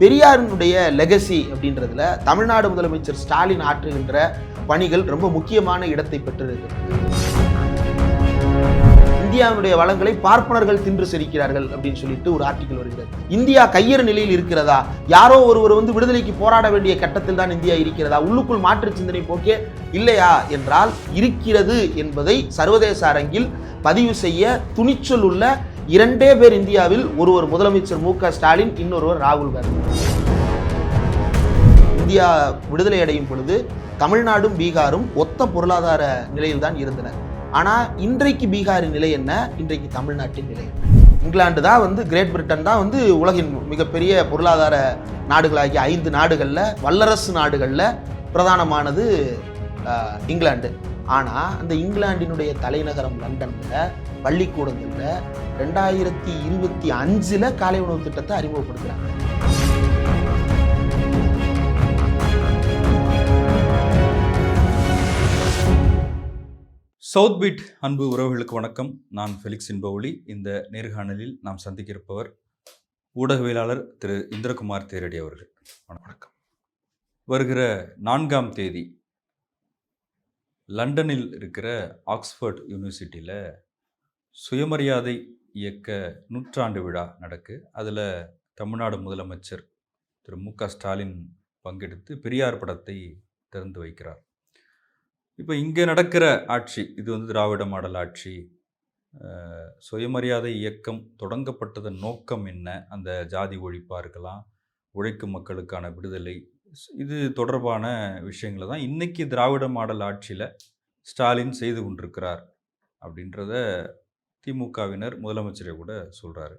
பெரியாரினுடைய legacy அப்படின்றதுல தமிழ்நாடு முதலமைச்சர் ஸ்டாலின் ஆற்றுகின்ற பணிகள் ரொம்ப முக்கியமான இடத்தை பெற்றிருக்கிறது. இந்தியாவுடைய வளங்களை பார்ப்பனர்கள் தின்று செரிக்கிறார்கள் அப்படின்னு சொல்லிட்டு ஒரு ஆர்டிக்கல் வருகிறது. இந்தியா கையறு நிலையில் இருக்கிறதா? யாரோ ஒருவர் வந்து விடுதலைக்கு போராட வேண்டிய கட்டத்தில் தான் இந்தியா இருக்கிறதா? உள்ளுக்குள் மாற்று சிந்தனை போக்கே இல்லையா என்றால் இருக்கிறது என்பதை சர்வதேச அரங்கில் பதிவு செய்ய துணிச்சல் உள்ள இரண்டே பேர் இந்தியாவில் ஒருவர் முதலமைச்சர் மு க ஸ்டாலின் இன்னொருவர் ராகுல் காந்தி. இந்தியா விடுதலை அடையும் பொழுது தமிழ்நாடும் பீகாரும் ஒத்த பொருளாதார நிலையில் தான் இருந்தன. ஆனால் இன்றைக்கு பீகாரின் நிலை என்ன? இன்றைக்கு தமிழ்நாட்டின் நிலை இங்கிலாந்து தான் வந்து கிரேட் பிரிட்டன் தான் வந்து உலகின் மிகப்பெரிய பொருளாதார நாடுகளாகிய ஐந்து நாடுகளில் வல்லரசு நாடுகளில் பிரதானமானது இங்கிலாந்து. ஆனால் அந்த இங்கிலாந்தினுடைய தலைநகரம் லண்டனில் பள்ளிக்கூடங்களில் ரெண்டாயிரத்தி இருபத்தி அஞ்சில் காலை உணவு திட்டத்தை அறிமுகப்படுத்துகிறாங்க சவுத் பீட் அன்பு உறவுகளுக்கு வணக்கம். நான் ஃபெலிக்ஸ் இன்பவுலி இந்த நேர்காணலில் நாம் சந்திக்க இருப்பவர் ஊடகவியலாளர் திரு இந்திரகுமார் தேரடி அவர்கள். வணக்கம். வருகிற நான்காம் தேதி லண்டனில் இருக்கிற ஆக்ஸ்ஃபோர்ட் யூனிவர்சிட்டியில் சுயமரியாதை இயக்க நூற்றாண்டு விழா நடக்கு. அதில் தமிழ்நாடு முதலமைச்சர் திரு. மு. க. ஸ்டாலின் பங்கெடுத்து பெரியார் படத்தை திறந்து வைக்கிறார். இப்போ இங்கே நடக்கிற ஆட்சி இது வந்து திராவிட மாடல் ஆட்சி சுயமரியாதை இயக்கம் தொடங்கப்பட்டதன் நோக்கம் என்ன? அந்த ஜாதி ஒழிப்பாக இருக்கலாம் உழைக்கும் மக்களுக்கான விடுதலை இது தொடர்பான விஷயங்களை தான் இன்றைக்கி திராவிட மாடல் ஆட்சியில் ஸ்டாலின் செய்து கொண்டிருக்கிறார் அப்படின்றத திமுகவினர் முதலமைச்சரை கூட சொல்கிறாரு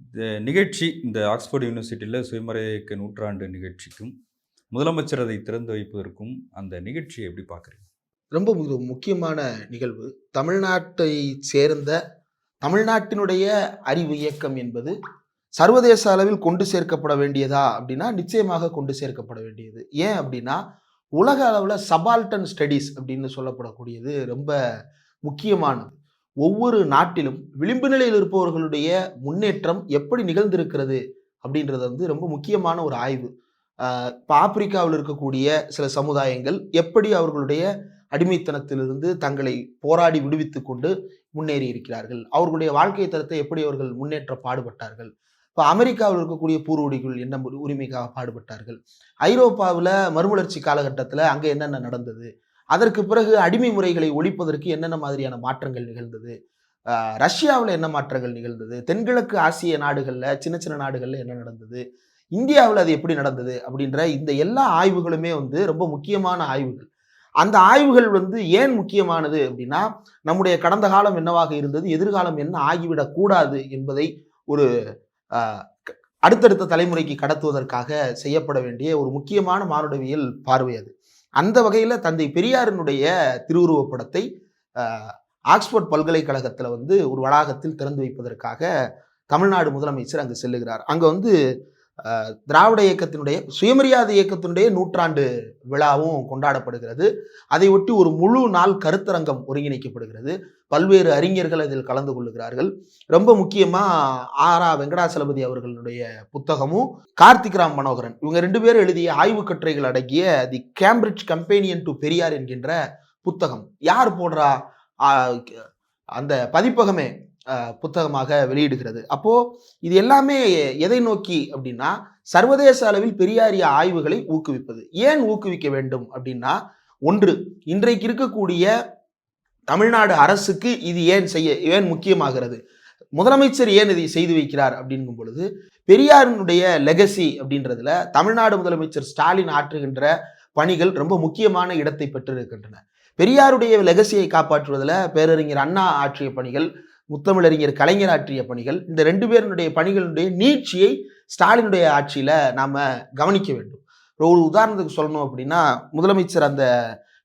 இந்த நிகழ்ச்சி இந்த ஆக்ஸ்போர்ட் யூனிவர்சிட்டியில் சுயமரியாதை இயக்க நூற்றாண்டு நிகழ்ச்சிக்கும் முதலமைச்சர் அதை திறந்து வைப்பதற்கும் அந்த நிகழ்ச்சியை எப்படி பார்க்குறீங்க? ரொம்ப முக்கியமான நிகழ்வு. தமிழ்நாட்டை சேர்ந்த தமிழ்நாட்டினுடைய அறிவு இயக்கம் என்பது சர்வதேச அளவில் கொண்டு சேர்க்கப்பட வேண்டியதா அப்படின்னா நிச்சயமாக கொண்டு சேர்க்கப்பட வேண்டியது. ஏன் அப்படின்னா உலக அளவில் சபால்டன் ஸ்டடீஸ் அப்படின்னு சொல்லப்படக்கூடியது ரொம்ப முக்கியமானது. ஒவ்வொரு நாட்டிலும் விளிம்பு நிலையில் இருப்பவர்களுடைய முன்னேற்றம் எப்படி நிகழ்ந்திருக்கிறது அப்படின்றது வந்து ரொம்ப முக்கியமான ஒரு ஆய்வு. இப்போ ஆப்பிரிக்காவில் இருக்கக்கூடிய சில சமுதாயங்கள் எப்படி அவர்களுடைய அடிமைத்தனத்திலிருந்து தங்களை போராடி விடுவித்து கொண்டு முன்னேறி இருக்கிறார்கள் அவர்களுடைய வாழ்க்கை தரத்தை எப்படி அவர்கள் முன்னேற்ற பாடுபட்டார்கள்? இப்போ அமெரிக்காவில் இருக்கக்கூடிய பூர்வடிகள் என்ன உரிமைக்காக பாடுபட்டார்கள்? ஐரோப்பாவில் மறுமலர்ச்சி காலகட்டத்தில் அங்கே என்னென்ன நடந்தது? அதற்கு பிறகு அடிமை முறைகளை ஒழிப்பதற்கு என்னென்ன மாதிரியான மாற்றங்கள் நிகழ்ந்தது? ரஷ்யாவில் என்ன மாற்றங்கள் நிகழ்ந்தது? தென்கிழக்கு ஆசிய நாடுகளில் சின்ன சின்ன நாடுகளில் என்ன நடந்தது? இந்தியாவில் அது எப்படி நடந்தது? அப்படின்ற இந்த எல்லா ஆய்வுகளுமே வந்து ரொம்ப முக்கியமான ஆய்வுகள். அந்த ஆய்வுகள் வந்து ஏன் முக்கியமானது அப்படின்னா நம்முடைய கடந்த காலம் என்னவாக இருந்தது? எதிர்காலம் என்ன ஆகிவிடக்கூடாது என்பதை ஒரு அடுத்தடுத்த தலைமுறைக்கு கடத்துவதற்காக செய்யப்பட வேண்டிய ஒரு முக்கியமான மானுடவியல் பார்வை அது. அந்த வகையில் தந்தை பெரியாரினுடைய திருவுருவப்படத்தை ஆக்ஸ்போர்ட் பல்கலைக்கழகத்தில் வந்து ஒரு வளாகத்தில் திறந்து வைப்பதற்காக தமிழ்நாடு முதலமைச்சர் அங்கு செல்லுகிறார். அங்கே வந்து திராவிட இயக்கத்தினுடைய சுயமரியாதை இயக்கத்தினுடைய நூற்றாண்டு விழாவும் கொண்டாடப்படுகிறது. அதை ஒட்டி ஒரு முழு நாள் கருத்தரங்கம் ஒருங்கிணைக்கப்படுகிறது. பல்வேறு அறிஞர்கள் அதில் கலந்து கொள்ளுகிறார்கள் ரொம்ப முக்கியமா ஆரா. வெங்கடாசலபதி அவர்களுடைய புத்தகமும் கார்த்திக் ராம் மனோகரன் இவங்க ரெண்டு பேரும் எழுதிய ஆய்வு கட்டுரைகள் அடங்கிய the Cambridge companion to Periyar என்கின்ற புத்தகம். யார் போடுறா? அந்த பதிப்பகமே புத்தகமாக வெளியிடுகிறது. அப்போது இது எல்லாமே எதை நோக்கி அப்படின்னா சர்வதேச அளவில் பெரியாரிய ஆய்வுகளை ஊக்குவிப்பது. ஏன் ஊக்குவிக்க வேண்டும் அப்படின்னா ஒன்று இன்றைக்கு இருக்கக்கூடிய தமிழ்நாடு அரசுக்கு இது ஏன் செய்ய ஏன் முக்கியமாகிறது? முதலமைச்சர் ஏன் இதை செய்து வைக்கிறார் அப்படிங்கும் பொழுது பெரியாரினுடைய லெகசி அப்படின்றதுல தமிழ்நாடு முதலமைச்சர் ஸ்டாலின் ஆற்றுகின்ற பணிகள் ரொம்ப முக்கியமான இடத்தை பெற்றிருக்கின்றன. பெரியாருடைய லெகசியை காப்பாற்றுவதில் பேரறிஞர் அண்ணா ஆற்றிய பணிகள் முத்தமிழறிஞர் கலைஞர் ஆற்றிய பணிகள் இந்த ரெண்டு பேருடைய பணிகளுடைய நீட்சியை ஸ்டாலினுடைய ஆட்சியில் நாம் கவனிக்க வேண்டும். ஒரு உதாரணத்துக்கு சொல்லணும் அப்படின்னா முதலமைச்சர் அந்த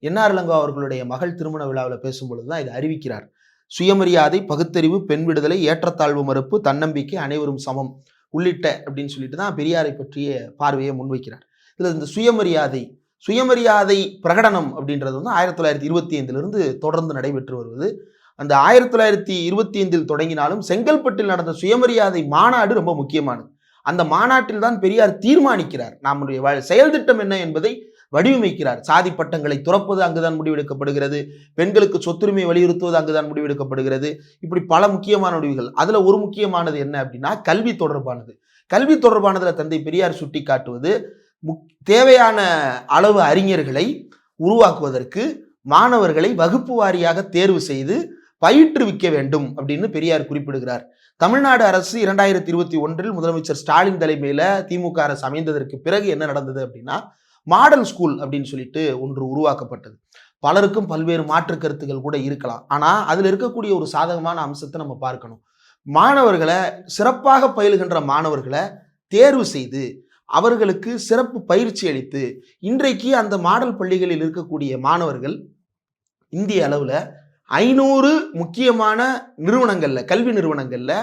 என்ஆர் இளங்கோ அவர்களுடைய மகள் திருமண விழாவில் பேசும்பொழுது தான் இதை அறிவிக்கிறார். சுயமரியாதை பகுத்தறிவு பெண் விடுதலை ஏற்றத்தாழ்வு மறுப்பு தன்னம்பிக்கை அனைவரும் சமம் உள்ளிட்ட அப்படின்னு சொல்லிட்டு தான் பெரியாரை பற்றிய பார்வையை முன்வைக்கிறார். இதில் இந்த சுயமரியாதை சுயமரியாதை பிரகடனம் அப்படின்றது வந்து ஆயிரத்தி தொள்ளாயிரத்தி இருபத்தி ஐந்திலிருந்து தொடர்ந்து நடைபெற்று வருவது. அந்த ஆயிரத்தி தொள்ளாயிரத்தி இருபத்தி ஐந்தில் தொடங்கினாலும் செங்கல்பட்டில் நடந்த சுயமரியாதை மாநாடு ரொம்ப முக்கியமானது. அந்த மாநாட்டில் தான் பெரியார் தீர்மானிக்கிறார். நம்முடைய வ- செயல் திட்டம் என்ன என்பதை வடிவமைக்கிறார். சாதி பட்டங்களை துறப்பது அங்குதான் முடிவெடுக்கப்படுகிறது. பெண்களுக்கு சொத்துரிமை வலியுறுத்துவது அங்குதான் முடிவெடுக்கப்படுகிறது. இப்படி பல முக்கியமான முடிவுகள். அதுல ஒரு முக்கியமானது என்ன அப்படின்னா கல்வி தொடர்பானது. கல்வி தொடர்பானதுல தந்தை பெரியார் சுட்டி காட்டுவது முக்- தேவையான அளவு அறிஞர்களை உருவாக்குவதற்கு மாணவர்களை வகுப்பு வாரியாக தேர்வு செய்து பயிற்றுவிக்க வேண்டும் அப்படின்னு பெரியார் குறிப்பிடுகிறார். தமிழ்நாடு அரசு இரண்டாயிரத்தி இருபத்தி ஒன்றில் முதலமைச்சர் ஸ்டாலின் தலைமையில திமுக அரசு அமைந்ததற்கு பிறகு என்ன நடந்தது அப்படின்னா மாடல் ஸ்கூல் அப்படின்னு சொல்லிட்டு ஒன்று உருவாக்கப்பட்டது. பலருக்கும் பல்வேறு மாற்று கருத்துக்கள் கூட இருக்கலாம். ஆனால் அதில் இருக்கக்கூடிய ஒரு சாதகமான அம்சத்தை நம்ம பார்க்கணும். மாணவர்களை சிறப்பாக பயிலுகின்ற மாணவர்களை தேர்வு செய்து அவர்களுக்கு சிறப்பு பயிற்சி அளித்து இன்றைக்கு அந்த மாடல் பள்ளிகளில் இருக்கக்கூடிய மாணவர்கள் இந்திய அளவில் ஐநூறு முக்கியமான நிறுவனங்களில் கல்வி நிறுவனங்களில்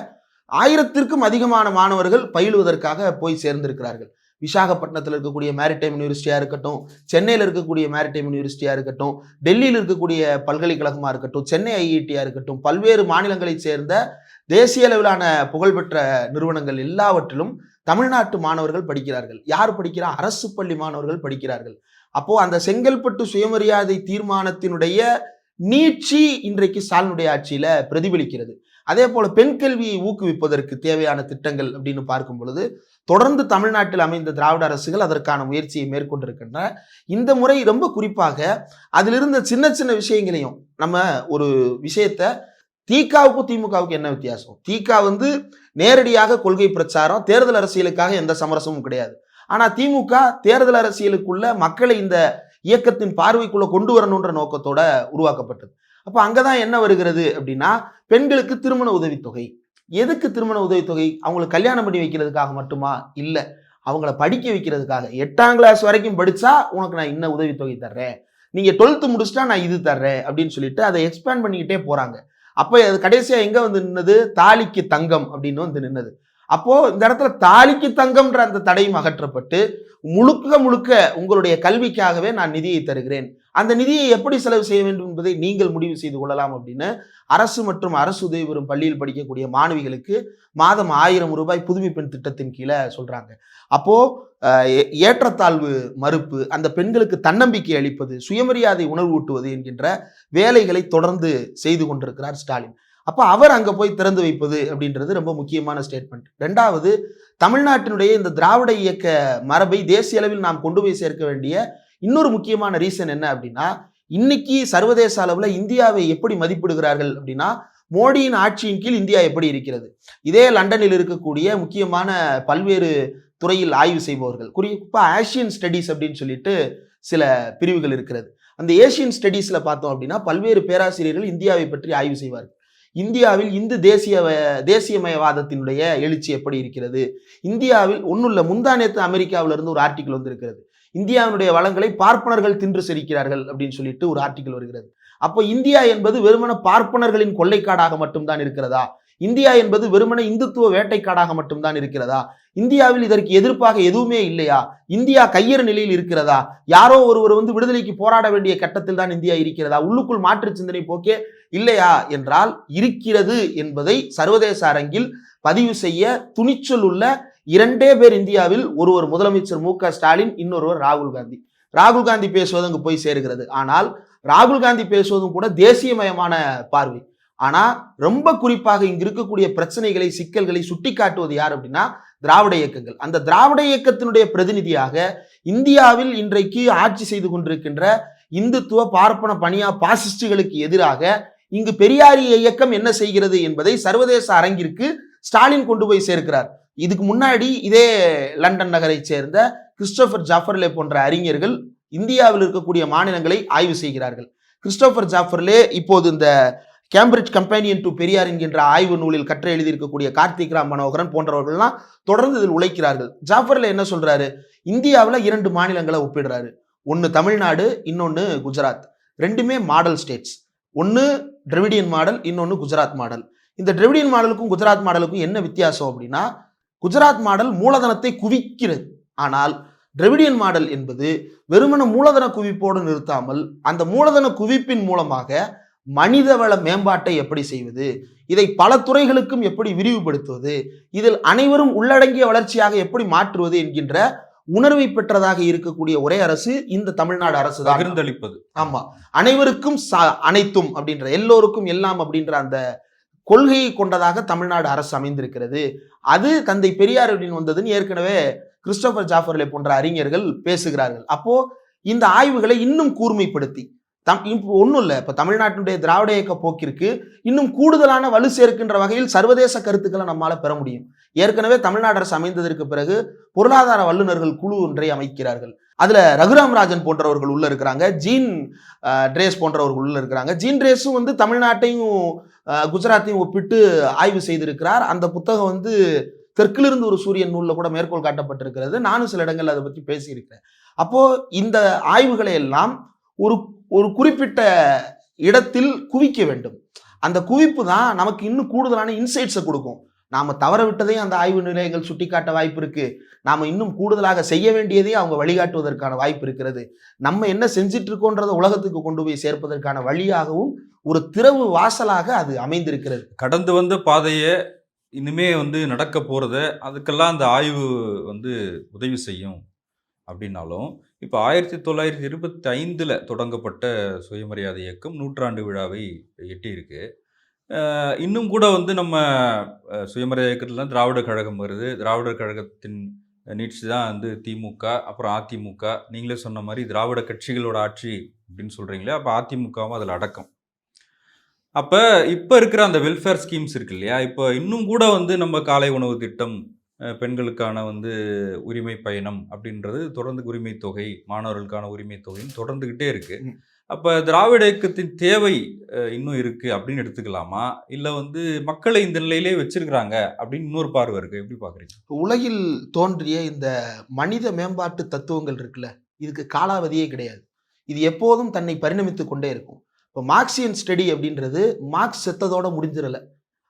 ஆயிரத்திற்கும் அதிகமான மாணவர்கள் பயிலுவதற்காக போய் சேர்ந்திருக்கிறார்கள். விசாகப்பட்டினத்தில் இருக்கக்கூடிய மேரிடைம் யூனிவர்சிட்டியாக இருக்கட்டும் சென்னையில் இருக்கக்கூடிய மேரிடைம் யூனிவர்சிட்டியாக இருக்கட்டும் டெல்லியில் இருக்கக்கூடிய பல்கலைக்கழகமாக இருக்கட்டும் சென்னை ஐஐடியாக இருக்கட்டும் பல்வேறு மாநிலங்களைச் சேர்ந்த தேசிய அளவிலான புகழ்பெற்ற நிறுவனங்கள் எல்லாவற்றிலும் தமிழ்நாட்டு மாணவர்கள் படிக்கிறார்கள். யார் படிக்கிறா? அரசு பள்ளி மாணவர்கள் படிக்கிறார்கள். அப்போ அந்த செங்கல்பட்டு சுயமரியாதை தீர்மானத்தினுடைய நீட்சி இன்றைக்கு ஸ்டாலினுடைய ஆட்சியில பிரதிபலிக்கிறது. அதே போல பெண் கல்வியை ஊக்குவிப்பதற்கு தேவையான திட்டங்கள் அப்படின்னு பார்க்கும் பொழுது தொடர்ந்து தமிழ்நாட்டில் அமைந்த திராவிட அரசுகள் அதற்கான முயற்சியை மேற்கொண்டிருக்கின்றன. இந்த முறை ரொம்ப குறிப்பாக அதில் இருந்த சின்ன சின்ன விஷயங்களையும் நம்ம ஒரு விஷயத்த தீகாவுக்கும் திமுகவுக்கும் என்ன வித்தியாசம்? தீகா வந்து நேரடியாக கொள்கை பிரச்சாரம் தேர்தல் அரசியலுக்காக எந்த சமரசமும் கிடையாது. ஆனா திமுக தேர்தல் அரசியலுக்குள்ள மக்களை இந்த இயக்கத்தின் பார்வைக்குள்ளே கொண்டு வரணுன்ற நோக்கத்தோட உருவாக்கப்பட்டது. அங்கே தான் என்ன வருகிறது அப்படின்னா பெண்களுக்கு திருமண உதவித்தொகை. எதுக்கு திருமண உதவித்தொகை? அவங்களுக்கு கல்யாணம் பண்ணி வைக்கிறதுக்காக மட்டுமா? இல்லை. அவங்கள படிக்க வைக்கிறதுக்காக. எட்டாம் கிளாஸ் வரைக்கும் படித்தா உனக்கு நான் இன்ன உதவித்தொகை தர்றேன். நீங்கள் டுவெல்த்து முடிச்சிட்டா நான் இது தர்றேன் அப்படின்னு சொல்லிட்டு அதை எக்ஸ்பேண்ட் பண்ணிக்கிட்டே போகிறாங்க அப்போ அது கடைசியாக எங்கே வந்து நின்னது? தாலிக்கு தங்கம் அப்படின்னு வந்து நின்னது. அப்போது இந்த இடத்துல தாலிக்கு தங்கம்ன்ற அந்த தடையும் அகற்றப்பட்டு முழுக்க முழுக்க உங்களுடைய கல்விக்காகவே நான் நிதியை தருகிறேன். அந்த நிதியை எப்படி செலவு செய்ய வேண்டும் என்பதை நீங்கள் முடிவு செய்து கொள்ளலாம் அப்படின்னு அரசு மற்றும் அரசு உதவி பெறும் பள்ளியில் படிக்கக்கூடிய மாணவிகளுக்கு மாதம் ஆயிரம் ரூபாய் புதுமை பெண் திட்டத்தின் கீழே சொல்றாங்க. அப்போ ஏ- ஏற்றத்தாழ்வு மறுப்பு அந்த பெண்களுக்கு தன்னம்பிக்கை அளிப்பது சுயமரியாதை உணர்வூட்டுவது என்கின்ற வேலைகளை தொடர்ந்து செய்து கொண்டிருக்கிறார் ஸ்டாலின். அப்போ அவர் அங்கே போய் திறந்து வைப்பது அப்படின்றது ரொம்ப முக்கியமான ஸ்டேட்மெண்ட் ரெண்டாவது தமிழ்நாட்டினுடைய இந்த திராவிட இயக்க மரபை தேசிய அளவில் நாம் கொண்டு போய் சேர்க்க வேண்டிய இன்னொரு முக்கியமான ரீசன் என்ன அப்படின்னா இன்னைக்கு சர்வதேச அளவில் இந்தியாவை எப்படி மதிப்பிடுகிறார்கள் அப்படின்னா மோடியின் ஆட்சியின் கீழ் இந்தியா எப்படி இருக்கிறது? இதே லண்டனில் இருக்கக்கூடிய முக்கியமான பல்வேறு துறையில் ஆய்வு செய்பவர்கள் குறிப்பாக ஆசியன் ஸ்டடீஸ் அப்படின்னு சொல்லிட்டு சில பிரிவுகள் இருக்கிறது. அந்த ஏசியன் ஸ்டடீஸில் பார்த்தோம் அப்படின்னா பல்வேறு பேராசிரியர்கள் இந்தியாவை பற்றி ஆய்வு செய்வார்கள். இந்தியாவில் இந்து தேசிய தேசியமயவாதத்தினுடைய எழுச்சி எப்படி இருக்கிறது? இந்தியாவில் ஒன்றும் இல்லை அமெரிக்காவில இருந்து ஒரு ஆர்டிக்கல் வந்திருக்கிறது. இந்தியாவினுடைய வளங்களை பார்ப்பனர்கள் தின்று செரிக்கிறார்கள் அப்படின்னு சொல்லிட்டு ஒரு ஆர்டிக்கல் வருகிறது. அப்போ இந்தியா என்பது வெறுமன பார்ப்பனர்களின் கொள்ளைக்காடாக மட்டும்தான் இருக்கிறதா? இந்தியா என்பது வெறுமன இந்துத்துவ வேட்டைக்காடாக மட்டும்தான் இருக்கிறதா? இந்தியாவில் இதற்கு எதிர்ப்பாக எதுவுமே இல்லையா? இந்தியா கையற நிலையில் இருக்கிறதா? யாரோ ஒருவர் வந்து விடுதலைக்கு போராட வேண்டிய கட்டத்தில் தான் இந்தியா இருக்கிறதா? உள்ளுக்குள் மாற்று சிந்தனை போக்கே இல்லையா என்றால் இருக்கிறது என்பதை சர்வதேச அரங்கில் பதிவு செய்ய துணிச்சல் உள்ள இரண்டே பேர் இந்தியாவில் ஒருவர் முதலமைச்சர் மு க ஸ்டாலின் இன்னொருவர் ராகுல் காந்தி. ராகுல் காந்தி பேசுவது அங்கு போய் சேருகிறது. ஆனால் ராகுல் காந்தி பேசுவதும் கூட தேசியமயமான பார்வை. ஆனா ரொம்ப குறிப்பாக இங்கு இருக்கக்கூடிய பிரச்சனைகளை சிக்கல்களை சுட்டிக்காட்டுவது யார் அப்படின்னா திராவிட இயக்கங்கள். அந்த திராவிட இயக்கத்தினுடைய பிரதிநிதியாக இந்தியாவில் இன்றைக்கு ஆட்சி செய்து கொண்டிருக்கின்ற இந்துத்துவ பார்ப்பன பணியா பாசிஸ்டுகளுக்கு எதிராக இங்கு பெரியாரிய இயக்கம் என்ன செய்கிறது என்பதை சர்வதேச அரங்கிற்கு ஸ்டாலின் கொண்டு போய் சேர்க்கிறார். இதுக்கு முன்னாடி இதே லண்டன் நகரைச் சேர்ந்த கிறிஸ்டோபர் ஜாஃபர்லே போன்ற அறிஞர்கள் இந்தியாவில் இருக்கக்கூடிய மாநிலங்களை ஆய்வு செய்கிறார்கள். கிறிஸ்டோபர் ஜாஃபர்லே இப்போது இந்த கேம்பிரிட்ஜ் கம்பேனியன் டு பெரியார் என்கின்ற ஆய்வு நூலில் கற்று எழுதியிருக்கக்கூடிய கார்த்திக் ராம் மனோகரன் போன்றவர்கள்லாம் தொடர்ந்து இதில் உழைக்கிறார்கள். ஜாஃபர்ல என்ன சொல்றாரு? இந்தியாவில் இரண்டு மாநிலங்களை ஒப்பிடுறாரு. ஒன்று தமிழ்நாடு இன்னொன்று குஜராத். ரெண்டுமே மாடல் ஸ்டேட்ஸ். ஒன்று டிரெவிடியன் மாடல் இன்னொன்று குஜராத் மாடல். இந்த டிரெவிடியன் மாடலுக்கும் குஜராத் மாடலுக்கும் என்ன வித்தியாசம் அப்படின்னா குஜராத் மாடல் மூலதனத்தை குவிக்கிறது. ஆனால் டிரெவிடியன் மாடல் என்பது வெறுமன மூலதன குவிப்போடு நிறுத்தாமல் அந்த மூலதன குவிப்பின் மூலமாக மனிதவள மேம்பாட்டை எப்படி செய்வது? இதை பல துறைகளுக்கும் எப்படி விரிவுபடுத்துவது? இதில் அனைவரும் உள்ளடங்கிய வளர்ச்சியாக எப்படி மாற்றுவது என்கின்ற உணர்வை பெற்றதாக இருக்கக்கூடிய ஒரே அரசு இந்த தமிழ்நாடு அரசு தான் பகிர்ந்தளிப்பது. ஆமா. அனைவருக்கும் அனைத்தும் அப்படின்ற எல்லோருக்கும் எல்லாம் அப்படின்ற அந்த கொள்கையை கொண்டதாக தமிழ்நாடு அரசு அமைந்திருக்கிறது. அது தந்தை பெரியாரின் வந்ததுன்னு ஏற்கனவே கிறிஸ்டோபர் ஜாஃபர்லே போன்ற அறிஞர்கள் பேசுகிறார்கள். அப்போ இந்த ஆய்வுகளை இன்னும் கூர்மைப்படுத்தி தம் இப்போ ஒன்றும் இல்லை இப்போ தமிழ்நாட்டினுடைய திராவிட இயக்க போக்கிற்கு இன்னும் கூடுதலான வலு சேர்க்கின்ற வகையில் சர்வதேச கருத்துக்களை நம்மால் பெற முடியும். ஏற்கனவே தமிழ்நாடு அரசு அமைந்ததற்கு பிறகு பொருளாதார வல்லுநர்கள் குழு ஒன்றை அமைக்கிறார்கள். அதில் ரகுராம் ராஜன் போன்றவர்கள் உள்ள இருக்கிறாங்க. ஜீன் ட்ரேஸ் போன்றவர்கள் உள்ள இருக்கிறாங்க. ஜீன் ட்ரேஸும் வந்து தமிழ்நாட்டையும் குஜராத்தையும் ஒப்பிட்டு ஆய்வு செய்திருக்கிறார். அந்த புத்தகம் வந்து தெற்கிலிருந்து ஒரு சூரியன் நூலில் கூட மேற்கோள் காட்டப்பட்டிருக்கிறது. நானும் சில இடங்களில் அதை பற்றி பேசியிருக்கிறேன். அப்போது இந்த ஆய்வுகளை எல்லாம் ஒரு ஒரு குறிப்பிட்ட இடத்தில் குவிக்க வேண்டும். அந்த குவிப்பு தான் நமக்கு இன்னும் கூடுதலான இன்சைட்ஸை கொடுக்கும். நாம தவற விட்டதையும் அந்த ஆய்வு நிலையங்கள் சுட்டிக்காட்ட வாய்ப்பு இருக்கு. நாம் இன்னும் கூடுதலாக செய்ய வேண்டியதையும் அவங்க வழிகாட்டுவதற்கான வாய்ப்பு இருக்கிறது. நம்ம என்ன செஞ்சிட்டு இருக்கோன்றதை உலகத்துக்கு கொண்டு போய் சேர்ப்பதற்கான வழியாகவும் ஒரு திறவு வாசலாக அது அமைந்திருக்கிறது. கடந்து வந்த பாதையை இனிமே வந்து நடக்க போகிறத அதுக்கெல்லாம் அந்த ஆய்வு வந்து உதவி செய்யும். அப்படின்னாலும் இப்போ ஆயிரத்தி தொள்ளாயிரத்தி இருபத்தி ஐந்தில் தொடங்கப்பட்ட சுயமரியாதை இயக்கம் நூற்றாண்டு விழாவை எட்டியிருக்கு. இன்னும் கூட வந்து நம்ம சுயமரியாதை இயக்கத்தில் திராவிடர் கழகம் வருது. திராவிடர் கழகத்தின் நீட்சி தான் வந்து திமுக அப்புறம் அதிமுக. நீங்களே சொன்ன மாதிரி திராவிட கட்சிகளோட ஆட்சி அப்படின்னு சொல்கிறீங்களே அப்போ அதிமுகவும் அதில் அடக்கம். அப்போ இப்போ இருக்கிற அந்த வெல்ஃபேர் ஸ்கீம்ஸ் இருக்கு இல்லையா? இப்போ இன்னும் கூட வந்து நம்ம காலை உணவு திட்டம் பெண்களுக்கான வந்து உரிமை பயணம் அப்படின்றது தொடர்ந்து உரிமை தொகை மாணவர்களுக்கான உரிமை தொகைன்னு தொடர்ந்துக்கிட்டே இருக்கு. ம். அப்போ திராவிட இயக்கத்தின் தேவை இன்னும் இருக்கு அப்படின்னு எடுத்துக்கலாமா? இல்லை வந்து மக்களை இந்த நிலையிலே வச்சிருக்கிறாங்க அப்படின்னு இன்னொரு பார்வை இருக்கு. எப்படி பார்க்குறீங்க? உலகில் தோன்றிய இந்த மனித மேம்பாட்டு தத்துவங்கள் இருக்குல்ல இதுக்கு காலாவதியே கிடையாது. இது எப்போதும் தன்னை பரிணமித்து கொண்டே இருக்கும். இப்போ மார்க்சியன் ஸ்டடி அப்படின்றது மார்க்ஸ் செத்ததோட முடிஞ்சிடல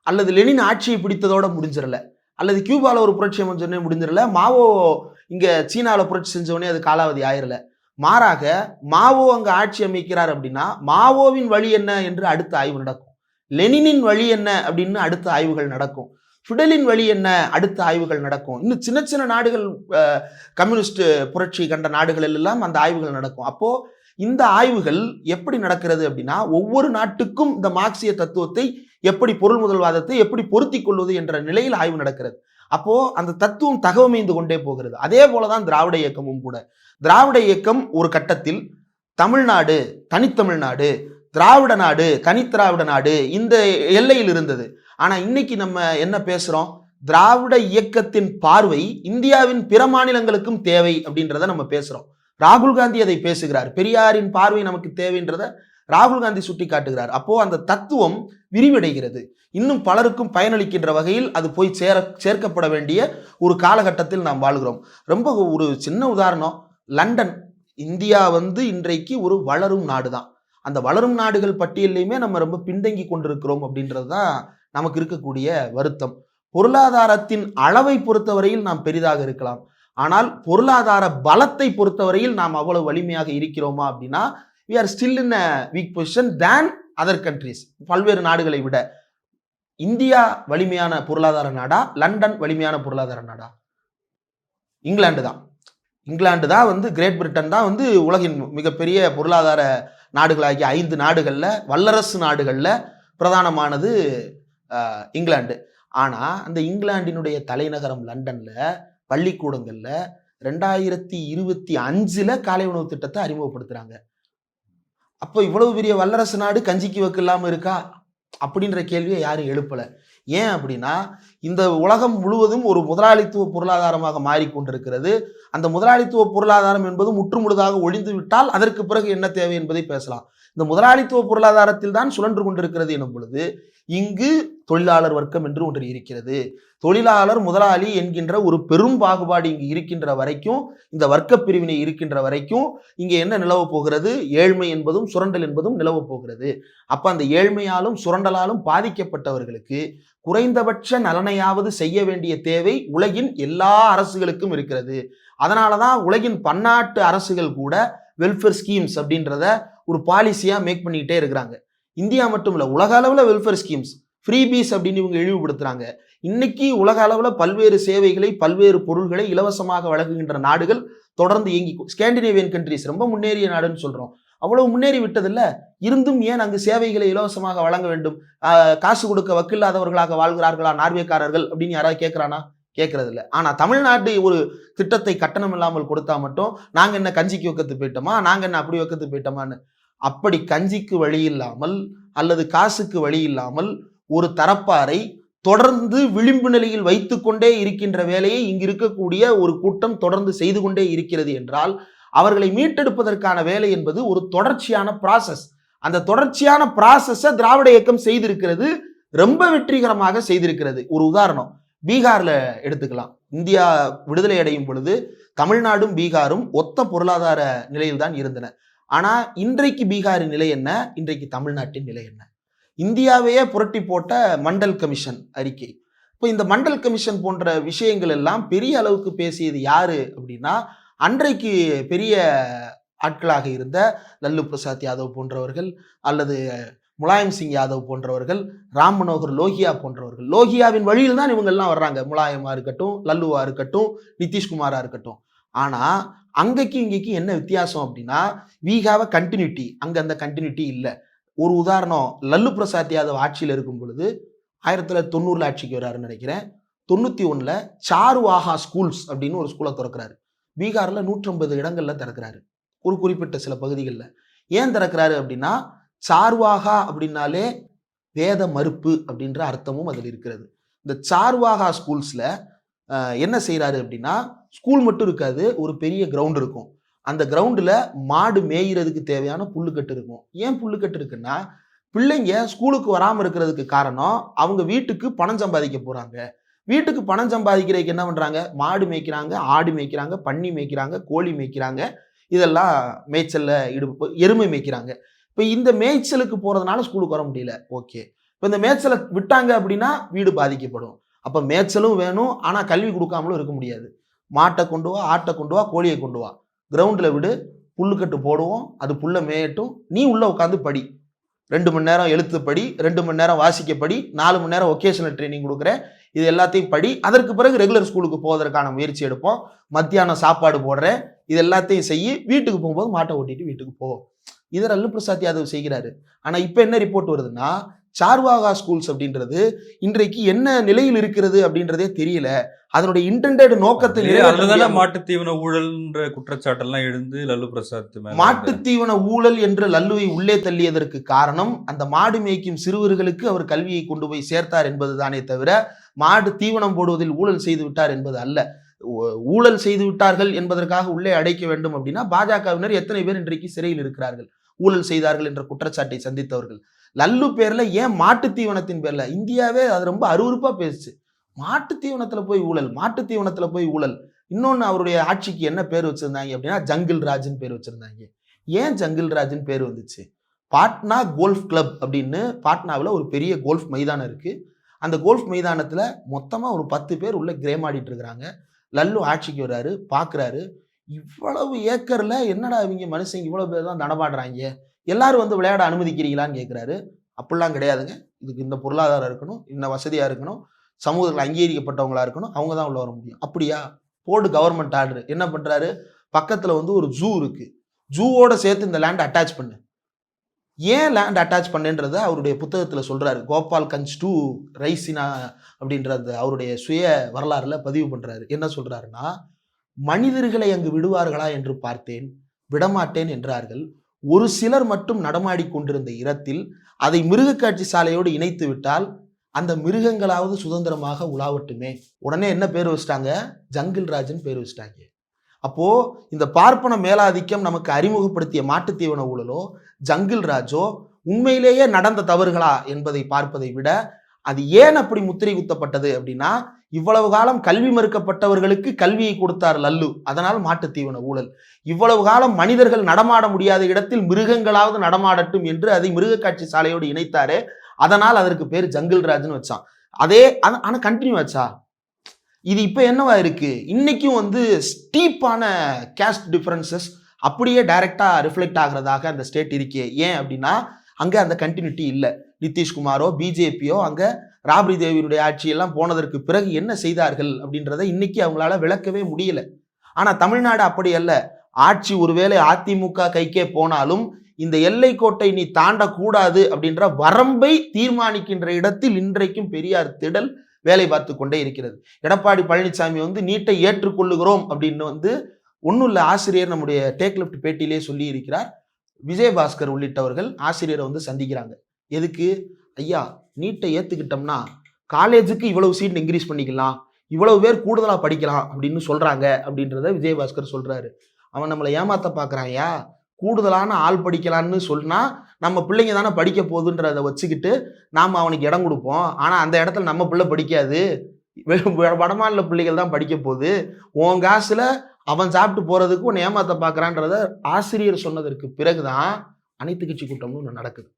அல்லது லெனின் ஆட்சியை பிடித்ததோட முடிஞ்சிடல. அல்லது கியூபாவில் ஒரு புரட்சி அமைஞ்சோடனே முடிஞ்சிடல. மாவோ இங்கே சீனாவில் புரட்சி செஞ்சவொடனே அது காலாவதி ஆயிரல. மாறாக மாவோ அங்கே ஆட்சி அமைக்கிறார் அப்படின்னா மாவோவின் வழி என்ன என்று அடுத்த ஆய்வு நடக்கும். லெனினின் வழி என்ன அப்படின்னு அடுத்த ஆய்வுகள் நடக்கும். ஃபிடலின் வழி என்ன அடுத்த ஆய்வுகள் நடக்கும். இன்னும் சின்ன சின்ன நாடுகள் கம்யூனிஸ்ட் புரட்சி கண்ட நாடுகள் எல்லாம் அந்த ஆய்வுகள் நடக்கும். அப்போது இந்த ஆய்வுகள் எப்படி நடக்கிறது அப்படின்னா ஒவ்வொரு நாட்டுக்கும் இந்த மார்க்சிய தத்துவத்தை எப்படி பொருள் முதல்வாதத்தை எப்படி பொருத்தி கொள்வது என்ற நிலையில் ஆய்வு நடக்கிறது. அப்போ அந்த தத்துவம் தகவமைந்து கொண்டே போகிறது. அதே போலதான் திராவிட இயக்கமும் கூட. திராவிட இயக்கம் ஒரு கட்டத்தில் தமிழ்நாடு தனித்தமிழ்நாடு திராவிட நாடு தனித்திராவிட நாடு இந்த எல்லையில் இருந்தது. ஆனா இன்னைக்கு நம்ம என்ன பேசுறோம்? திராவிட இயக்கத்தின் பார்வை இந்தியாவின் பிற மாநிலங்களுக்கும் தேவை அப்படின்றத நம்ம பேசுறோம். ராகுல் காந்தி அதை பேசுகிறார். பெரியாரின் பார்வை நமக்கு தேவைன்றத ராகுல் காந்தி சுட்டி காட்டுகிறார் அப்போ அந்த தத்துவம் விரிவடைகிறது. இன்னும் பலருக்கும் பயனளிக்கின்ற வகையில் அது போய் சேர சேர்க்கப்பட வேண்டிய ஒரு காலகட்டத்தில் நாம் வாழ்கிறோம். ரொம்ப ஒரு சின்ன உதாரணம். லண்டன் இந்தியா வந்து இன்றைக்கு ஒரு வளரும் நாடு தான் அந்த வளரும் நாடுகள் பட்டியலையுமே நம்ம ரொம்ப பின்தங்கி கொண்டிருக்கிறோம் அப்படின்றது தான் நமக்கு இருக்கக்கூடிய வருத்தம். பொருளாதாரத்தின் அளவை பொறுத்தவரையில் நாம் பெரிதாக இருக்கலாம். ஆனால் பொருளாதார பலத்தை பொறுத்தவரையில் நாம் அவ்வளவு வலிமையாக இருக்கிறோமா அப்படின்னா we are still in a weak position than other countries பல்வேறு நாடுகளை விட இந்தியா வலிமையான பொருளாதார நாடா லண்டன் வலிமையான பொருளாதார நாடா? இங்கிலாந்து தான். இங்கிலாந்து தான் வந்து கிரேட் பிரிட்டன் தான் வந்து உலகின் மிகப்பெரிய பொருளாதார நாடுகளாகிய ஐந்து நாடுகளில் வல்லரசு நாடுகளில் பிரதானமானது இங்கிலாந்து. ஆனால் அந்த இங்கிலாந்தினுடைய தலைநகரம் லண்டனில் பள்ளிக்கூடங்களில் ரெண்டாயிரத்தி இருபத்தி அஞ்சில் காலை உணவு திட்டத்தை அறிமுகப்படுத்துகிறாங்க அப்போ இவ்வளவு பெரிய வல்லரசு நாடு கஞ்சிக்கு வக்கு இல்லாமல் இருக்கா? அப்படின்ற கேள்வியை யாரும் எழுப்பலை. ஏன் அப்படின்னா இந்த உலகம் முழுவதும் ஒரு முதலாளித்துவ பொருளாதாரமாக மாறிக்கொண்டிருக்கிறது. அந்த முதலாளித்துவ பொருளாதாரம் என்பது முற்றுமுழுதாக ஒழிந்து விட்டால் அதற்கு பிறகு என்ன தேவை என்பதை பேசலாம். இந்த முதலாளித்துவ பொருளாதாரத்தில் தான் சுழன்று கொண்டிருக்கிறது எனும் பொழுது இங்கு தொழிலாளர் வர்க்கம் என்று ஒன்று இருக்கிறது. தொழிலாளர் முதலாளி என்கின்ற ஒரு பெரும் பாகுபாடு இங்கு இருக்கின்ற வரைக்கும் இந்த வர்க்க பிரிவினை இருக்கின்ற வரைக்கும் இங்கே என்ன நிலவ போகிறது? ஏழ்மை என்பதும் சுரண்டல் என்பதும் நிலவ போகிறது. அப்ப அந்த ஏழ்மையாலும் சுரண்டலாலும் பாதிக்கப்பட்டவர்களுக்கு குறைந்தபட்ச நலனையாவது செய்ய வேண்டிய தேவை உலகின் எல்லா அரசுகளுக்கும் இருக்கிறது. அதனாலதான் உலகின் பன்னாட்டு அரசுகள் கூட வெல்ஃபேர் ஸ்கீம்ஸ் அப்படின்றத ஒரு பாலிசியாக மேக் பண்ணிக்கிட்டே இருக்கிறாங்க. இந்தியா மட்டும் இல்லை உலக அளவில் வெல்ஃபேர் ஸ்கீம்ஸ் ஃப்ரீ பீஸ் அப்படின்னு இவங்க இழிவுபடுத்துகிறாங்க இன்னைக்கு உலக அளவில் பல்வேறு சேவைகளை பல்வேறு பொருள்களை இலவசமாக வழங்குகின்ற நாடுகள் தொடர்ந்து இயங்கி ஸ்கேண்டினேவியன் கண்ட்ரிஸ் ரொம்ப முன்னேறிய நாடுன்னு சொல்கிறோம் அவ்வளவு முன்னேறி விட்டதில்ல இருந்தும் ஏன் அங்கு சேவைகளை இலவசமாக வழங்க வேண்டும்? காசு கொடுக்க வக்கில்லாதவர்களாக வாழ்கிறார்களா நார்வேக்காரர்கள் அப்படின்னு யாராவது கேட்கறானா கேட்கறது ஆனால் ஆனா தமிழ்நாடு ஒரு திட்டத்தை கட்டணம் இல்லாமல் கொடுத்தா மட்டும் நாங்கள் என்ன கஞ்சிக்கு வைக்கத்து போயிட்டோமா? நாங்கள் என்ன அப்படி வைக்கத்து போயிட்டோமான்னு. அப்படி கஞ்சிக்கு வழி இல்லாமல் அல்லது காசுக்கு வழி இல்லாமல் ஒரு தரப்பாரை தொடர்ந்து விளிம்பு நிலையில் வைத்துக்கொண்டே இருக்கின்ற வேலையை இங்கு இருக்கக்கூடிய ஒரு கூட்டம் தொடர்ந்து செய்து கொண்டே இருக்கிறது என்றால் அவர்களை மீட்டெடுப்பதற்கான வேலை என்பது ஒரு தொடர்ச்சியான ப்ராசஸ் அந்த தொடர்ச்சியான ப்ராசஸை திராவிட இயக்கம் செய்திருக்கிறது ரொம்ப வெற்றிகரமாக செய்திருக்கிறது. ஒரு உதாரணம். பீகார்ல எடுத்துக்கலாம். இந்தியா விடுதலை அடையும் பொழுது தமிழ்நாடும் பீகாரும் ஒத்த பொருளாதார நிலையில் தான் இருந்தன. ஆனா இன்றைக்கு பீகாரின் நிலை என்ன? இன்றைக்கு தமிழ்நாட்டின் நிலை என்ன? இந்தியாவையே புரட்டி போட்ட மண்டல் கமிஷன் அறிக்கை. இப்போ இந்த மண்டல் கமிஷன் போன்ற விஷயங்கள் எல்லாம் பெரிய அளவுக்கு பேசியது யாரு அப்படின்னா அன்றைக்கு பெரிய ஆட்களாக இருந்த லல்லு பிரசாத் யாதவ் போன்றவர்கள் அல்லது முலாயம் சிங் யாதவ் போன்றவர்கள் ராம் மனோகர் லோகியா போன்றவர்கள். லோகியாவின் வழியில் தான் இவங்கெல்லாம் வர்றாங்க. முலாயமா இருக்கட்டும் லல்லுவா இருக்கட்டும் நிதிஷ்குமாரா இருக்கட்டும். ஆனா அங்கக்கு இங்கேக்கு என்ன வித்தியாசம் அப்படின்னா வீகாவ கண்டினியூட்டி அங்க அந்த கண்டினியூட்டி இல்லை. ஒரு உதாரணம் லல்லு பிரசாத் யாதவ் ஆட்சியில் இருக்கும் பொழுது ஆயிரத்தி தொள்ளாயிரத்தி தொண்ணூறுல ஆட்சிக்கு வர்றாருன்னு நினைக்கிறேன். தொண்ணூத்தி ஒண்ணுல சாருவாஹா ஸ்கூல்ஸ் அப்படின்னு ஒரு ஸ்கூலை திறக்கிறாரு. பீகார்ல நூற்றம்பது இடங்கள்ல திறக்கிறாரு. ஒரு குறிப்பிட்ட சில பகுதிகளில். ஏன் திறக்கிறாரு அப்படின்னா சார்வாகா அப்படின்னாலே வேத மறுப்பு அப்படின்ற அர்த்தமும் அதில் இருக்கிறது. இந்த சார்வாகா ஸ்கூல்ஸில் என்ன செய்கிறாரு அப்படின்னா ஸ்கூல் மட்டும் இருக்காது ஒரு பெரிய கிரவுண்ட் இருக்கும். அந்த கிரவுண்டில் மாடு மேய்கிறதுக்கு தேவையான புல்லுக்கட்டு இருக்கும். ஏன் புல்லுக்கட்டு இருக்குன்னா பிள்ளைங்க ஸ்கூலுக்கு வராமல் இருக்கிறதுக்கு காரணம் அவங்க வீட்டுக்கு பணம் சம்பாதிக்க போகிறாங்க வீட்டுக்கு பணம் சம்பாதிக்கிறதுக்கு என்ன பண்ணுறாங்க மாடு மேய்க்கிறாங்க ஆடு மேய்க்கிறாங்க பன்னி மேய்க்கிறாங்க கோழி மேய்க்கிறாங்க இதெல்லாம் மேய்ச்சலில் ஈடுப எருமை மேய்க்கிறாங்க. இப்போ இந்த மேய்ச்சலுக்கு போகிறதுனால ஸ்கூலுக்கு வர முடியல. ஓகே. இப்போ இந்த மேய்ச்சலை விட்டாங்க அப்படின்னா வீடு பாதிக்கப்படும். அப்போ மேய்ச்சலும் வேணும். ஆனால் கல்வி கொடுக்காமலும் இருக்க முடியாது. மாட்டை கொண்டு வா ஆட்டை கொண்டு வா கோழியை கொண்டு வா. கிரவுண்டில் விடு புல்லுக்கட்டு போடுவோம். அது புல்லை மேயட்டும். நீ உள்ளே உட்காந்து படி. ரெண்டு மணி நேரம் எழுத்து படி ரெண்டு மணி நேரம் வாசிக்க படி நாலு மணி நேரம் ஒகேஷனல் ட்ரைனிங் கொடுக்குறேன். இது எல்லாத்தையும் படி. அதற்கு பிறகு ரெகுலர் ஸ்கூலுக்கு போவதற்கான முயற்சி எடுப்போம். மத்தியானம் சாப்பாடு போடுறேன். இது எல்லாத்தையும் செய்யி வீட்டுக்கு போகும்போது மாட்டை ஓட்டிட்டு வீட்டுக்கு போவோம் இதை லல்லு பிரசாத் யாதவ் செய்கிறாரு. ஆனா இப்போ என்ன ரிப்போர்ட் வருதுன்னா சார்வாகா ஸ்கூல்ஸ் அப்படின்றது இன்றைக்கு என்ன நிலையில் இருக்கிறது அப்படின்றதே தெரியல. அதனுடைய இன்டெண்டட் நோக்கத்தை நிறைவேற்ற அதுலதானே முடியாம- மாட்டுத் தீவன ஊழல்ன்ற குற்றச்சாட்டெல்லாம் எழுந்து லல்லு பிரசாத் மேல மாட்டுத் தீவன ஊழல் என்று லல்லுவை உள்ளே தள்ளியதற்கு காரணம் அந்த மாடு மேய்க்கும் சிறுவர்களுக்கு அவர் கல்வியை கொண்டு போய் சேர்த்தார் என்பதுதானே தவிர மாடு தீவனம் போடுவதில் ஊழல் செய்து விட்டார் என்பது அல்ல. ஊழல் செய்து விட்டார்கள் என்பதற்காக உள்ளே அடைக்க வேண்டும் அப்படின்னா பாஜகவினர் எத்தனை பேர் இன்றைக்கு சிறையில் இருக்கிறார்கள்? ஊழல் செய்தார்கள் என்ற குற்றச்சாட்டை சந்தித்தவர்கள். லல்லு பேர்ல ஏன் மாட்டு தீவனத்தின் பேர்ல? இந்தியாவே அது ரொம்ப அருவறுப்பா பேசுச்சு. மாட்டு தீவனத்துல போய் ஊழல் மாட்டு தீவனத்துல போய் ஊழல். இன்னொன்னு அவருடைய ஆட்சிக்கு என்ன பேர் வச்சிருந்தாங்க அப்படின்னா ஜங்கில் ராஜ்னு பேர் வச்சிருந்தாங்க. ஏன் ஜங்கில் ராஜ்னு பேர் வந்துச்சு? பாட்னா கோல்ஃப் கிளப் அப்படின்னு பாட்னாவில் ஒரு பெரிய கோல்ஃப் மைதானம் இருக்கு. அந்த கோல்ஃப் மைதானத்தில் மொத்தமாக ஒரு பத்து பேர் உள்ள கிரேம் ஆடிட்டு இருக்கிறாங்க. லல்லு ஆட்சிக்கு வர்றாரு பார்க்குறாரு இவ்வளவு ஏக்கர்ல என்னடா இவங்க மனுஷங்க இவ்வளவு பேர் தான் நடமாடுறாங்க? எல்லாரும் வந்து விளையாட அனுமதிக்கிறீங்களான்னு கேட்குறாரு அப்படிலாம் கிடையாதுங்க. இதுக்கு இந்த பொருளாதாரம் இருக்கணும் இந்த வசதியா இருக்கணும் சமூகத்தில் அங்கீகரிக்கப்பட்டவங்களா இருக்கணும் அவங்க தான் உள்ள வர முடியும். அப்படியா? Board government order. என்ன பண்றாரு? பக்கத்துல வந்து ஒரு ஜூ இருக்கு. ஜூவோட சேர்த்து இந்த லேண்ட் அட்டாச் பண்ணு. ஏன் லேண்ட் அட்டாச் பண்ணுன்றத அவருடைய புத்தகத்தில் சொல்கிறாரு கோபால் கஞ்ச் டூ ரைசினா அப்படின்றது அவருடைய சுய வரலாறுல பதிவு பண்ணுறாரு என்ன சொல்கிறாருன்னா மனிதர்களை அங்கு விடுவார்களா என்று பார்த்தேன் விடமாட்டேன் என்றார்கள். ஒரு சிலர் மட்டும் நடமாடி கொண்டிருந்த இடத்தில் அதை மிருகக்காட்சி சாலையோடு இணைத்து விட்டால் அந்த மிருகங்களாவது சுதந்திரமாக உலாவட்டுமே. உடனே என்ன பேர் வச்சிட்டாங்க? ஜங்கில் ராஜன் பேர் வச்சிட்டாங்க. அப்போ இந்த பார்ப்பன மேலாதிக்கம் நமக்கு அறிமுகப்படுத்திய மாட்டுத்தீவன ஊழலோ ஜங்கில் ராஜோ உண்மையிலேயே நடந்த தவறுகளா என்பதை பார்ப்பதை விட அது ஏன் அப்படி முத்திரை குத்தப்பட்டது அப்படின்னா இவ்வளவு காலம் கல்வி மறுக்கப்பட்டவர்களுக்கு கல்வியை கொடுத்தார் லல்லு. அதனால் மாட்டுத்தீவன ஊழல். இவ்வளவு காலம் மனிதர்கள் நடமாட முடியாத இடத்தில் மிருகங்களாவது நடமாடட்டும் என்று அதை மிருகக்காட்சி சாலையோடு இணைத்தாரு அதனால் அதற்கு பேர் ஜங்கிள் ராஜ்னு வச்சான். அதே ஆனா- கண்டினியூ வச்சா இது இப்போ என்னவா இருக்கு? இன்னைக்கும் வந்து ஸ்டீப்பான கேஸ்ட் டிஃபரன்சஸ் அப்படியே டைரக்டா ரிஃப்ளெக்ட் ஆகிறதாக அந்த ஸ்டேட் இருக்கே. ஏன் அப்படின்னா அங்கே அந்த கண்டினியூட்டி இல்லை. நிதிஷ்குமாரோ பிஜேபியோ அங்கே ராப்ரி தேவியினுடைய ஆட்சியெல்லாம் போனதற்கு பிறகு என்ன செய்தார்கள் அப்படின்றத இன்னைக்கு அவங்களால விளக்கவே முடியல. ஆனால் தமிழ்நாடு அப்படி அல்ல. ஆட்சி ஒருவேளை அதிமுக கைக்கே போனாலும் இந்த எல்லை கோட்டை நீ தாண்டக்கூடாது அப்படின்ற வரம்பை தீர்மானிக்கின்ற இடத்தில் இன்றைக்கும் பெரியார் திடல் வேலை பார்த்து கொண்டே இருக்கிறது. எடப்பாடி பழனிசாமி வந்து நீட்டை ஏற்றுக்கொள்ளுகிறோம் அப்படின்னு வந்து ஒன்றும் இல்லை ஆசிரியர் நம்முடைய டேக் லெஃப்ட் பேட்டியிலே சொல்லி இருக்கிறார் விஜயபாஸ்கர் உள்ளிட்டவர்கள் ஆசிரியரை வந்து சந்திக்கிறாங்க. எதுக்கு? ஐயா நீட்டை ஏற்றுக்கிட்டோம்னா காலேஜுக்கு இவ்வளவு சீட் இன்க்ரீஸ் பண்ணிக்கலாம் இவ்வளவு பேர் கூடுதலாக படிக்கலாம் அப்படின்னு சொல்கிறாங்க அப்படின்றத விஜயபாஸ்கர் சொல்கிறாரு அவன் நம்மளை ஏமாத்த பார்க்குறாயா கூடுதலான ஆள் படிக்கலான்னு சொன்னால் நம்ம பிள்ளைங்க தானே படிக்க போகுதுன்றதை வச்சுக்கிட்டு நாம் அவனுக்கு இடம் கொடுப்போம். ஆனால் அந்த இடத்துல நம்ம பிள்ளை படிக்காது. வடமாநில பிள்ளைகள் தான் படிக்க போகுது. உன் காசில் அவன் சாப்பிட்டு போகிறதுக்கு உன்னை ஏமாத்த பார்க்குறான்றத ஆசிரியர் சொன்னதற்கு பிறகுதான் அனைத்து கட்சி கூட்டம்னு ஒன்று நடக்குது.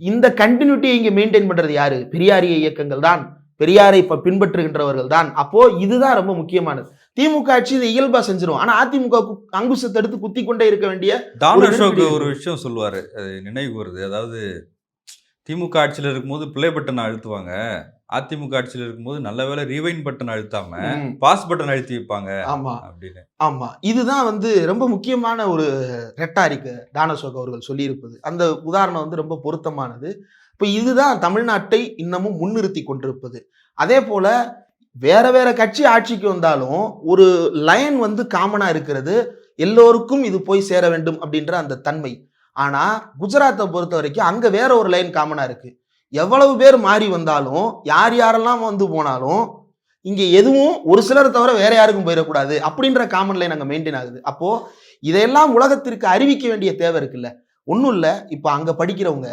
இந்த கண்டினியூட்டியை இங்க மெயின்டைன் பண்றது யாரு? பெரியாரிய இயக்கங்கள் தான். பெரியாரை இப்ப பின்பற்றுகின்றவர்கள் தான் அப்போ இதுதான் ரொம்ப முக்கியமானது. திமுக ஆட்சி இதை இயல்பா செஞ்சிரும். ஆனா அதிமுக அங்குசத்தை எடுத்து குத்தி கொண்டே இருக்க வேண்டிய ஒரு விஷயம் சொல்லுவாரு. நினைவு வருது அதாவது திமுக ஆட்சியில் இருக்கும்போது ப்ளே பட்டன் அழுத்துவாங்க. அதிமுக ஆட்சியில் இருக்கும்போது நல்ல வேளை ரீவைன் பட்டன் அழுத்தாம பாஸ் பட்டன் அழுத்தி வைப்பாங்க ஆமா. அப்படின்னு. ஆமா. இதுதான் வந்து ரொம்ப முக்கியமான ஒரு ரெட்டாரிக்கு தானசோக் அவர்கள் சொல்லியிருப்பது. அந்த உதாரணம் வந்து ரொம்ப பொருத்தமானது. இப்போ இதுதான் தமிழ்நாட்டை இன்னமும் முன்னிறுத்தி கொண்டிருப்பது. அதே போல வேற வேற கட்சி ஆட்சிக்கு வந்தாலும் ஒரு லைன் வந்து காமனா இருக்கிறது. எல்லோருக்கும் இது போய் சேர வேண்டும் அப்படின்ற அந்த தன்மை. ஆனால் குஜராத்தை பொறுத்த வரைக்கும் அங்கே வேற ஒரு லைன் காமனாக இருக்குது எவ்வளவு பேர் மாறி வந்தாலும் யார் யாரெல்லாம் வந்து போனாலும் இங்கே எதுவும் ஒரு சிலர் தவிர வேற யாருக்கும் போயிடக்கூடாது அப்படின்ற காமன் லைன் அங்கே மெயின்டைன் ஆகுது. அப்போது இதையெல்லாம் உலகத்திற்கு அறிவிக்க வேண்டிய தேவை இருக்குல்ல. ஒன்றும் இல்லை இப்போ அங்கே படிக்கிறவங்க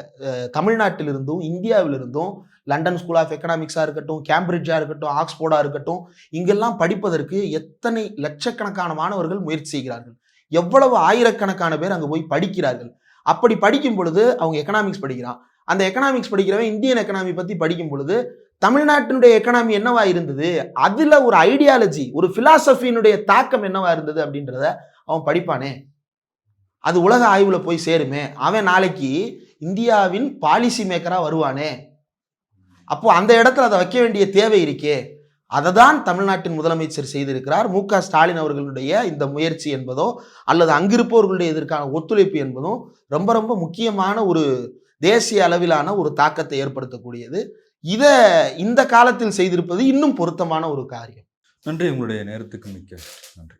தமிழ்நாட்டிலிருந்தும் இந்தியாவிலிருந்தும் லண்டன் ஸ்கூல் ஆஃப் எக்கனாமிக்ஸாக இருக்கட்டும் கேம்பிரிட்ஜாக இருக்கட்டும் ஆக்ஸ்போர்டாக இருக்கட்டும் இங்கெல்லாம் படிப்பதற்கு எத்தனை லட்சக்கணக்கான மாணவர்கள் முயற்சி செய்கிறார்கள். எவ்வளவு ஆயிரக்கணக்கான பேர் அங்கே போய் படிக்கிறார்கள். அப்படி படிக்கும் பொழுது அவங்க எக்கனாமிக்ஸ் படிக்கிறான். அந்த எக்கனாமிக்ஸ் படிக்கிறவன் இந்தியன் எக்கனாமி பற்றி படிக்கும் பொழுது தமிழ்நாட்டினுடைய எக்கனாமி என்னவா இருந்தது? அதில் ஒரு ஐடியாலஜி ஒரு ஃபிலாசபியினுடைய தாக்கம் என்னவா இருந்தது அப்படின்றத அவன் படிப்பானே. அது உலக ஆய்வில் போய் சேருமே. அவன் நாளைக்கு இந்தியாவின் பாலிசி மேக்கராக வருவானே. அப்போ அந்த இடத்துல அதை வைக்க வேண்டிய தேவை இருக்கே. அதை தான் தமிழ்நாட்டின் முதலமைச்சர் செய்திருக்கிறார். மு க ஸ்டாலின் அவர்களுடைய இந்த முயற்சி என்பதோ அல்லது அங்கிருப்பவர்களுடைய இதற்கான ஒத்துழைப்பு என்பதும் ரொம்ப ரொம்ப முக்கியமான ஒரு தேசிய அளவிலான ஒரு தாக்கத்தை ஏற்படுத்தக்கூடியது. இதை இந்த காலத்தில் செய்திருப்பது இன்னும் பொருத்தமான ஒரு காரியம். நன்றி. உங்களுடைய நேரத்துக்கு மிக்க நன்றி.